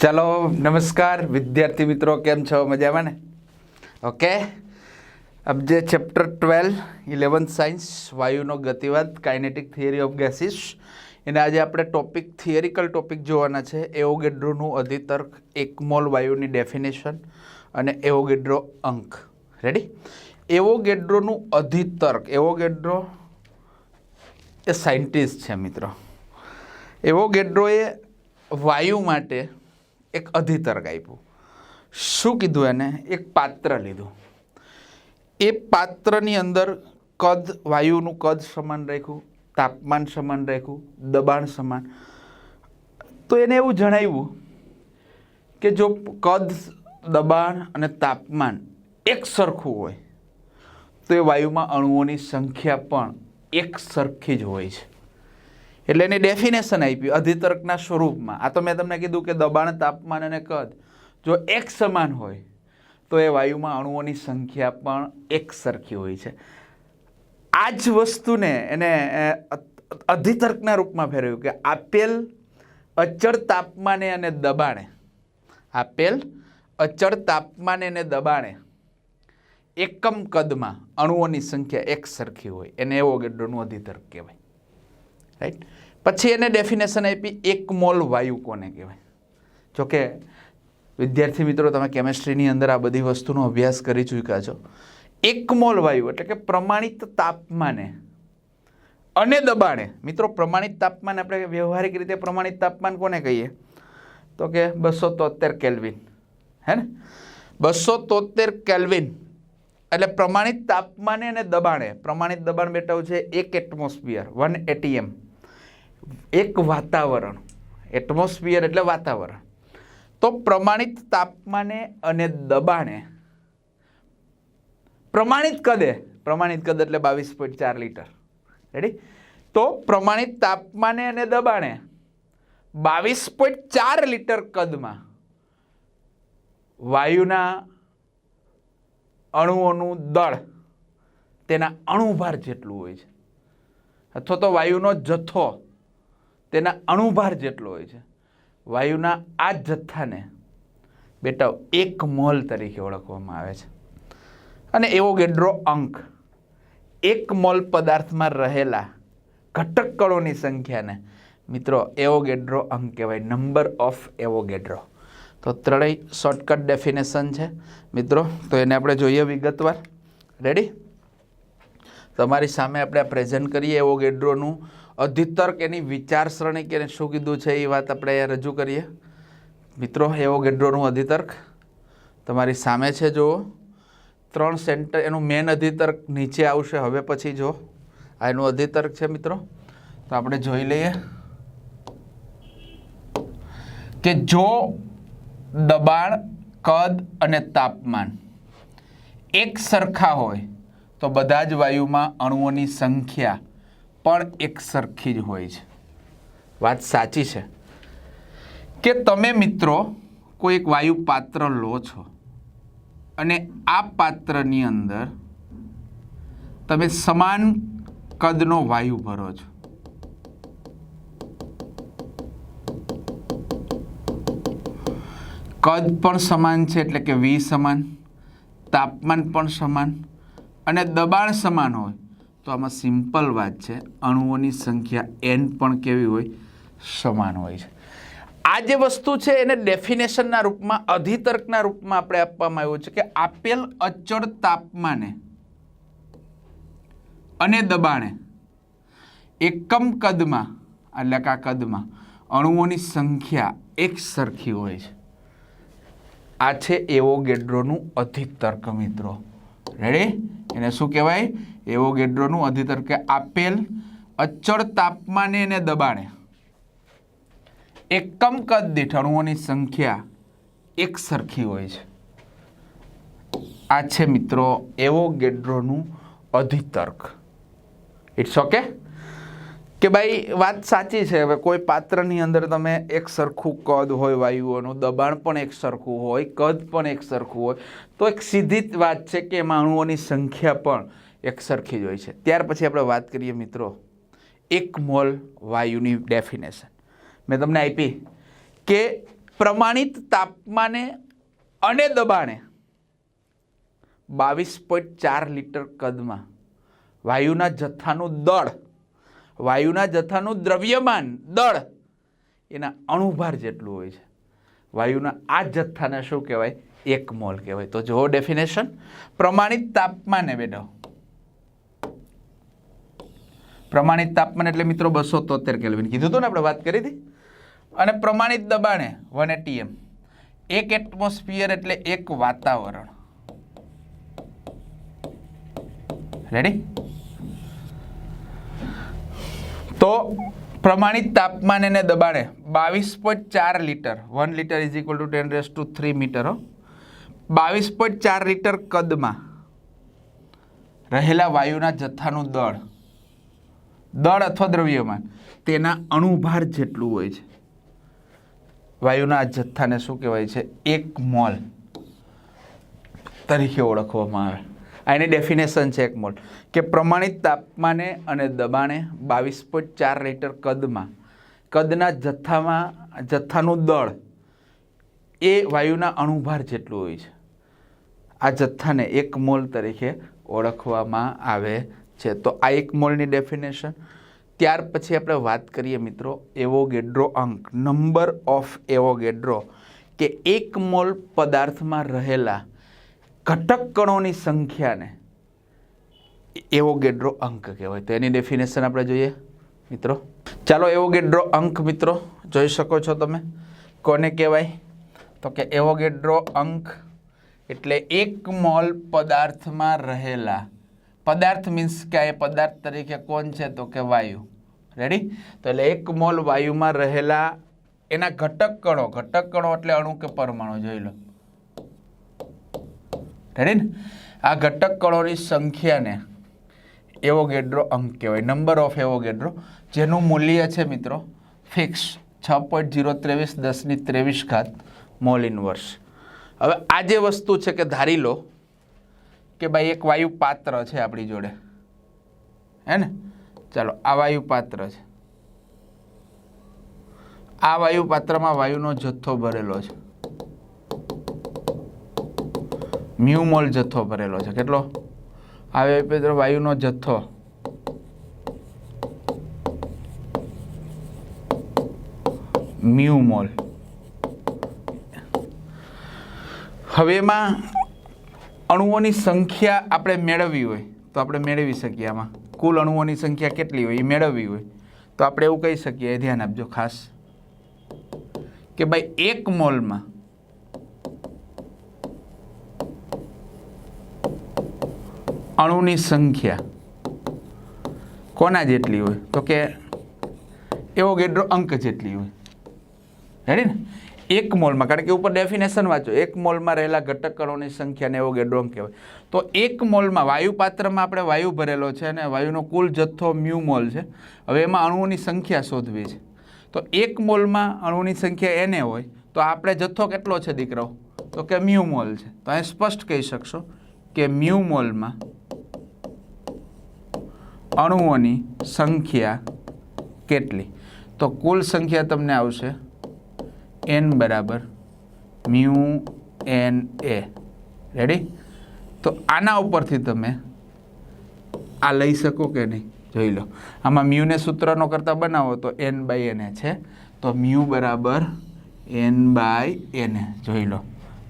ચાલો, નમસ્કાર. વિદ્યાર્થી મિત્રો, કેમ છો? મજામાં ને? ઓકે અબ જે ચેપ્ટર ટ્વેલ્વ ઇલેવન્થ સાયન્સ વાયુનો ગતિવાદ કાઇનેટિક થિયરી ઓફ ગેસીસ એને આજે આપણે ટોપિક થિયરિકલ ટોપિક જોવાના છે. એવોગેડ્રોનું અધિતર્ક એકમોલ વાયુની ડેફિનેશન અને એવોગેડ્રો અંક. રેડી એવોગેડ્રોનું અધિતર્ક, એવોગેડ્રો એ સાયન્ટિસ્ટ છે મિત્રો. એવોગેડ્રોએ વાયુ માટે એક અધિતર્ક આપ્યું. શું કીધું એને? એક પાત્ર લીધું. એ પાત્રની અંદર કદ, વાયુનું કદ સમાન રાખ્યું, તાપમાન સમાન રાખ્યું, દબાણ સમાન. તો એને એવું જણાવ્યું કે જો કદ, દબાણ અને તાપમાન એક સરખું હોય, તો એ વાયુમાં અણુઓની સંખ્યા પણ એક સરખી જ હોય છે. એટલે એની ડેફિનેશન આપી, અધિતર્કના સ્વરૂપમાં. આ તો મેં તમને કીધું કે દબાણ, તાપમાન અને કદ. જો એક સમાન હોય, તો એ વાયુમાં અણુઓની સંખ્યા પણ એક સરખી હોય છે. આ જ વસ્તુને એને અધિતર્કના રૂપમાં ફેરવ્યું કે આપેલ અચળ તાપમાને અને દબાણે, આપેલ અચળ તાપમાને અને દબાણે એકમ કદમાં અણુઓની સંખ્યા એક સરખી હોય. એને એવો એવોગેડ્રોનું અધિતર્ક કહેવાય. રાઈટ પછી એને ડેફિનેશન આપી એક મોલ વાયુ કોને કહેવાય? જોકે, વિદ્યાર્થી મિત્રો, તમે કેમેસ્ટ્રીની અંદર આ બધી વસ્તુનો અભ્યાસ કરી ચૂક્યા છો. એક મોલ વાયુ, એટલે કે પ્રમાણિત તાપમાને અને દબાણે. મિત્રો, પ્રમાણિત તાપમાન આપણે વ્યવહારિક રીતે પ્રમાણિત તાપમાન કોને કહીએ? તો કે બસો તોતેર કેલ્વિન. હે ને? બસો તોતેર કેલ્વિન. એટલે પ્રમાણિત તાપમાને અને દબાણે. પ્રમાણિત દબાણ બેટાઓ છે એક એટમોસ્ફિયર વન એટીએમ એક વાતાવરણ એટમોસ્ફિયર એટલે વાતાવરણ. તો પ્રમાણિત તાપમાને અને દબાણે, પ્રમાણિત કદે? પ્રમાણિત કદ એટલે બાવીસ પોઈન્ટ ચાર લીટર. રેડી તો પ્રમાણિત તાપમાને અને દબાણે, બાવીસ પોઈન્ટ ચાર લીટર કદમાં વાયુના અણુઓનું દળ તેના અણુભાર જેટલું હોય છે. અથવા તો વાયુનો જથ્થો તેના અણુભાર જેટલો હોય છે. વાયુના આ જથ્થાને બેટા એક મોલ તરીકે ઓળખવામાં આવે છે. અને એવોગેડ્રો અંક એક મોલ પદાર્થમાં રહેલા ઘટક કણોની સંખ્યાને મિત્રો એવોગેડ્રો અંક કહેવાય. નંબર ઓફ એવોગેડ્રો તો ત્રણેય શોર્ટકટ ડેફિનેશન છે. મિત્રો, તો એને આપણે જોઈએ વિગતવાર. રેડી તમારી સામે આપણે પ્રેઝન્ટ કરીએ એવોગેડ્રોનું અધિતર્ક એની વિચારસરણી કે શું કીધું છે એ વાત આપણે રજૂ કરીએ. મિત્રો એવોગેડ્રોનું અધિતર્ક તમારી સામે છે, જુઓ. ત્રણ સેન્ટર એનું મેન અધિતર્ક નીચે આવશે. હવે પછી જો, આ એનું અધિતર્ક છે, મિત્રો. તો આપણે જોઈ લઈએ કે જો દબાણ, કદ અને તાપમાન એક સરખા હોય તો બધા જ વાયુમાં અણુઓની સંખ્યા પણ એક સરખી જ હોય છે. વાત સાચી છે. કે તમે મિત્રો કોઈ એક વાયુ પાત્ર લો છો અને આ પાત્રની અંદર તમે સમાન કદનો વાયુ ભરો છો. કદ પણ સમાન છે એટલે કે વી સમાન, તાપમાન પણ સમાન અને દબાણ સમાન હોય, તો આમાં સિમ્પલ વાત છે, અણુઓની સંખ્યા એન પણ કેવી હોય, સમાન હોય છે. આ જે વસ્તુ છે, એને ડેફિનેશનના રૂપમાં, અધિતર્કના રૂપમાં આપણે આપવામાં આવ્યું છે કે આપેલ અચળ તાપમાને અને દબાણે એકમ કદમાં એટલે કે આ કદમાં, અણુઓની સંખ્યા એક સરખી હોય છે. આ છે એવોગેડ્રોનું અધિતર્ક, મિત્રો. રેડી એને શું કહેવાય? એવોગેડ્રોનું અધિતર કે આપેલ અચળ તાપમાને અને દબાણે. એકમ કદ દીઠ અણુઓની સંખ્યા એક સરખી હોય છે. આ છે મિત્રો એવોગેડ્રોનું અધિતર્ક. ઇટ્સ ઓકે કે ભાઈ, વાત સાચી છે. હવે કોઈ પાત્રની અંદર તમે એક સરખું કદ હોય, વાયુઓનું, દબાણ પણ એક સરખું હોય, કદ પણ એક સરખું હોય, તો એક સીધી વાત છે કે એમાં સંખ્યા પણ એક સરખી જ હોય છે. ત્યાર પછી આપણે વાત કરીએ મિત્રો, એક મોલ વાયુની ડેફિનેશન. મેં તમને આપી કે પ્રમાણિત તાપમાને અને દબાણે બાવીસ પોઈન્ટ ચાર લીટર કદમાં વાયુના જથ્થાનું દળ વાયુના જથ્થાનું દ્રવ્યમાન દળ એના અણુભાર જેટલું હોય છે. વાયુના આ જથ્થાને શું કહેવાય? એક મોલ કહેવાય. તો જુઓ ડેફિનેશન પ્રમાણિત તાપમાને બેડો પ્રમાણિત તાપમાન એટલે મિત્રો બસો તોતેર કેલ્વિન. કીધું હતું ને આપણે વાત કરી હતી? અને પ્રમાણિત દબાણે વન એટીએમ એક એટમોસ્ફિયર એટલે એક વાતાવરણ. રેડી તો પ્રમાણિત તાપમાન અને દબાણે બાવીસ પોઈન્ટ ચાર litre one litre is equal to ten raised to three metre બાવીસ પોઈન્ટ ચાર લીટર કદમાં રહેલા વાયુના જથ્થાનું દળ દળ અથવા દ્રવ્યમાન, તેના અણુભાર જેટલું હોય છે. વાયુના જથ્થાને શું કહેવાય છે? એક મોલ તરીકે ઓળખવામાં આવે. આ એની ડેફિનેશન છે એક મોલ કે પ્રમાણિત તાપમાને અને દબાણે બાવીસ પોઈન્ટ ચાર લીટર કદમાં, કદના જથ્થામાં, જથ્થાનું દળ એ વાયુના અણુભાર જેટલું હોય છે. આ જથ્થાને એક મોલ તરીકે ઓળખવામાં આવે છે. તો આ એક મોલની ડેફિનેશન ત્યાર પછી આપણે વાત કરીએ મિત્રો એવોગેડ્રો અંક નંબર ઓફ એવોગેડ્રો, કે એક મોલ પદાર્થમાં રહેલા ઘટક કણોની સંખ્યાને એવોગેડ્રો અંક કહેવાય. તો એની ડેફિનેશન આપણે જોઈએ. મિત્રો, ચાલો એવોગેડ્રો અંક, મિત્રો, જોઈ શકો છો તમે. કોને કહેવાય? તો કે એવોગેડ્રો અંક એટલે એક મોલ પદાર્થમાં રહેલા. પદાર્થ મીન્સ કે એ પદાર્થ તરીકે કોણ છે? તો કે વાયુ. રેડી તો એટલે એક મોલ વાયુમાં રહેલા એના ઘટક કણો ઘટક કણો એટલે અણુ કે પરમાણુ, જોઈ લો. રેડી ને આ ઘટક કણોની સંખ્યાને એવોગેડ્રો અંક કહેવાય. નંબર ઓફ એવોગેડ્રો જેનું મૂલ્ય છે મિત્રો ફિક્સ છ પોઈન્ટ જીરો ત્રેવીસ, દસની ત્રેવીસ ઘાત મોલ ઇનવર્સ હવે આ જે વસ્તુ છે કે ધારી લો કે ભાઈ એક વાયુ પાત્ર છે આપણી જોડે. હે ને? ચાલો, આ વાયુ પાત્ર છે. આ વાયુ પાત્રમાં વાયુનો જથ્થો ભરેલો છે. મ્યુમોલ જથ્થો ભરેલો છે. કેટલો? આવે વાયુનો જથ્થો. મ્યુમોલ હવે એમાં અણુઓની સંખ્યા આપણે મેળવવી હોય, તો આપણે મેળવી શકીએ આમાં. કુલ અણુઓની સંખ્યા કેટલી હોય એ મેળવવી હોય, તો આપણે એવું કહી શકીએ ધ્યાન આપજો ખાસ, કે ભાઈ એક મોલમાં અણુની સંખ્યા કોના જેટલી હોય? તો કે એવો ગેડ્રો અંક જેટલી હોય. રેડી ને? એક મોલમાં, કારણ કે ઉપર ડેફિનેશન વાંચો, એક મોલમાં રહેલા ઘટક કણોની સંખ્યાને એવો ગેડ્રો અંક કહેવાય. તો એક મોલમાં વાયુ પાત્રમાં આપણે વાયુ ભરેલો છે અને વાયુનો કુલ જથ્થો મ્યુ મોલ છે. હવે એમાં અણુઓની સંખ્યા શોધવી છે. તો એક મોલમાં અણુની સંખ્યા એને હોય, તો આપણે જથ્થો કેટલો છે દીકરાઓ? તો કે મ્યુ મોલ છે. તો અહીં સ્પષ્ટ કહી શકશો કે મ્યુ મોલમાં અણુઓની સંખ્યા કેટલી? તો કુલ સંખ્યા તમને આવશે એન બરાબર મ્યુ એન એ. રેડી તો આના ઉપરથી તમે આ લઈ શકો કે નહીં? જોઈ લો. આમાં મ્યુને સૂત્રનો કરતાં બનાવો તો એન બાય એને છે. તો મ્યુ બરાબર એન બાય એને જોઈ લો.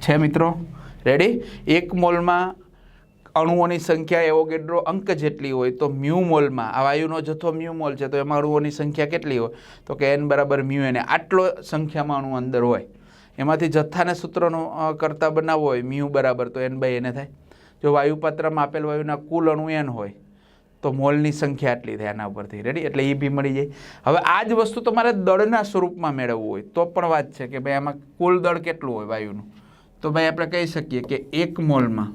છે મિત્રો? રેડી એક મોલમાં અણુઓની સંખ્યા એવોગેડ્રો અંક જેટલી હોય તો મ્યુ મોલમાં, આ વાયુનો જથ્થો મ્યુમોલ છે, તો એમાં અણુઓની સંખ્યા કેટલી હોય? તો કે એન બરાબર મ્યુ એને આટલો સંખ્યામાં અણુ અંદર હોય. એમાંથી જથ્થાને સૂત્રનો કરતા બનાવવો હોય, મ્યુ બરાબર તો એન બાય એને થાય. જો વાયુપાત્રમાં આપેલ વાયુના કુલ અણુ એન હોય, તો મોલની સંખ્યા આટલી થાય આના ઉપરથી. રેડી એટલે એ બી મળી જાય. હવે આ જ વસ્તુ તમારે દળના સ્વરૂપમાં મેળવવું હોય. તો પણ વાત છે કે ભાઈ આમાં કુલ દળ કેટલું હોય વાયુનું? તો ભાઈ આપણે કહી શકીએ કે એક મોલમાં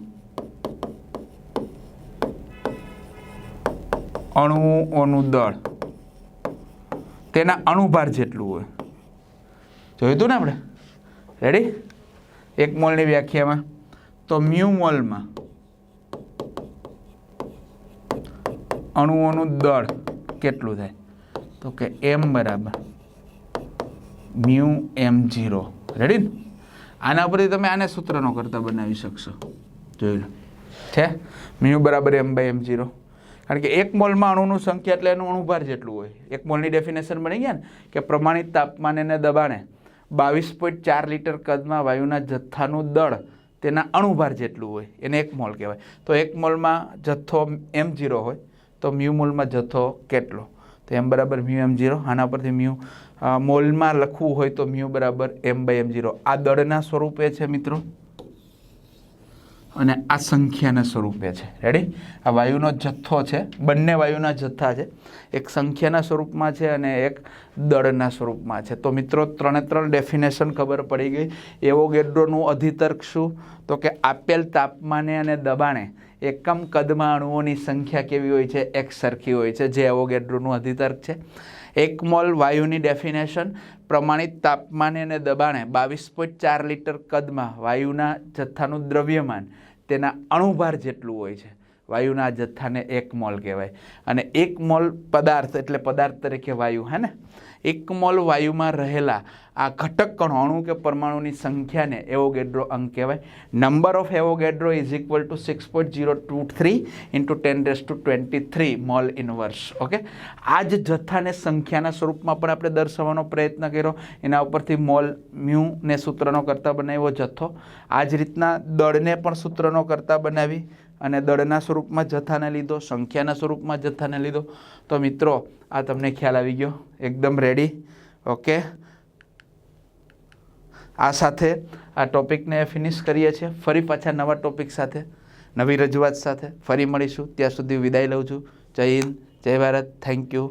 અણુઓનું દળ. તેના અણુભાર જેટલું હોય. જોયું હતું ને આપણે? રેડી એક મોલની વ્યાખ્યામાં. તો મ્યુ મોલમાં અણુઓનું દળ કેટલું થાય? તો કે એમ બરાબર મ્યુ એમ જીરો રેડી ને આના પરથી તમે આને સૂત્રનો કરતા બનાવી શકશો. જોઈ લો. છે? મ્યુ બરાબર એમ બાય એમ જીરો કારણ કે એક મોલમાં અણુનું સંખ્યા એટલે એનું અણુભાર જેટલું હોય. એક મોલની ડેફિનેશન બની ગયા ને કે પ્રમાણિત તાપમાન અને દબાણે બાવીસ પોઈન્ટ ચાર લીટર કદમાં વાયુના જથ્થાનું દળ તેના અણુભાર જેટલું હોય. એને એક મોલ કહેવાય. તો એક મોલમાં જથ્થો એમ જીરો હોય, તો મ્યુ મોલમાં જથ્થો કેટલો? તો એમ બરાબર મ્યુ એમ જીરો. આના પરથી મ્યુ મોલમાં લખવું હોય તો મ્યુ બરાબર એમ બાય એમ જીરો. આ દળના સ્વરૂપે છે મિત્રો. અને આ સંખ્યાના સ્વરૂપે છે. રેડી આ વાયુનો જથ્થો છે. બંને વાયુના જથ્થા છે. એક સંખ્યાના સ્વરૂપમાં છે અને એક દળના સ્વરૂપમાં છે. તો મિત્રો, ત્રણે ત્રણ ડેફિનેશન ખબર પડી ગઈ. એવોગેડ્રોનું અધિતર્ક શું તો કે આપેલ તાપમાને અને દબાણે એકમ કદમાં અણુઓની સંખ્યા કેવી હોય છે? એક સરખી હોય છે. જે એવોગેડ્રોનું અધિતર્ક છે. એક મોલ વાયુની ડેફિનેશન પ્રમાણિત તાપમાને અને દબાણે બાવીસ પોઈન્ટ ચાર લીટર કદમાં વાયુના જથ્થાનું દ્રવ્યમાન તેના અણુભાર જેટલું હોય છે. વાયુના જથ્થાને એક મોલ કહેવાય. અને એક મોલ પદાર્થ એટલે પદાર્થ તરીકે વાયુ, હે ને? એક મોલ વાયુમાં રહેલા આ ઘટક કણો કે પરમાણુની સંખ્યાને એવોગેડ્રો અંક કહેવાય. Number of Avogadro is equal to six point zero two three into ten days to twenty three mole inverse okay આ જ જથ્થાને સંખ્યાના સ્વરૂપમાં પણ આપણે દર્શાવવાનો પ્રયત્ન કર્યો. એના ઉપરથી મોલ મ્યુને સૂત્રનો કરતા બનાવ્યો જથ્થો. આ જ રીતના દળને પણ સૂત્રનો કરતા બનાવી. અને દળના સ્વરૂપમાં જથ્થાને લીધો, સંખ્યાના સ્વરૂપમાં જથ્થાને લીધો. તો મિત્રો, આ તમને ખ્યાલ આવી ગયો. એકદમ રેડી ઓકે આ સાથે આ ટોપિકને ફિનિશ કરીએ છીએ. ફરી પાછા નવા ટોપિક સાથે, નવી રજૂઆત સાથે ફરી મળીશું. ત્યાં સુધી વિદાય લઉં છું. જય હિન્દ, જય ભારત. Thank you